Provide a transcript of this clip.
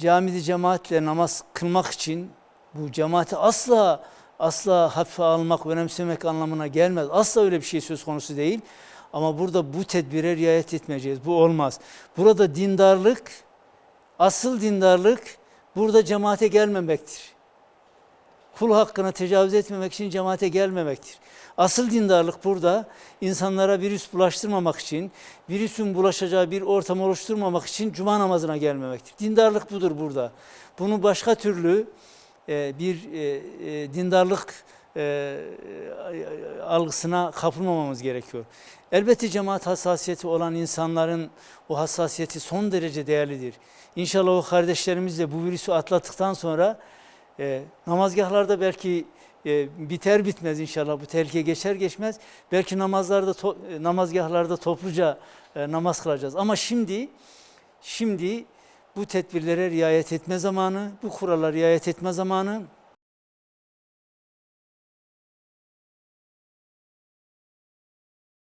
camide cemaatle namaz kılmak için bu cemaati asla asla hafife almak, önemsemek anlamına gelmez. Asla öyle bir şey söz konusu değil. Ama burada bu tedbire riayet etmeyeceğiz. Bu olmaz. Burada dindarlık, asıl dindarlık burada cemaate gelmemektir. Kul hakkına tecavüz etmemek için cemaate gelmemektir. Asıl dindarlık burada insanlara virüs bulaştırmamak için, virüsün bulaşacağı bir ortam oluşturmamak için cuma namazına gelmemektir. Dindarlık budur burada. Bunu başka türlü e, bir e, e, dindarlık e, algısına kapılmamamız gerekiyor. Elbette cemaat hassasiyeti olan insanların o hassasiyeti son derece değerlidir. İnşallah o kardeşlerimiz de bu virüsü atlattıktan sonra e, namazgahlarda belki e, biter bitmez inşallah bu tehlike geçer geçmez belki namazlarda to- e, namazgahlarda topluca e, namaz kılacağız. Ama şimdi şimdi bu tedbirlere riayet etme zamanı, bu kurallara riayet etme zamanı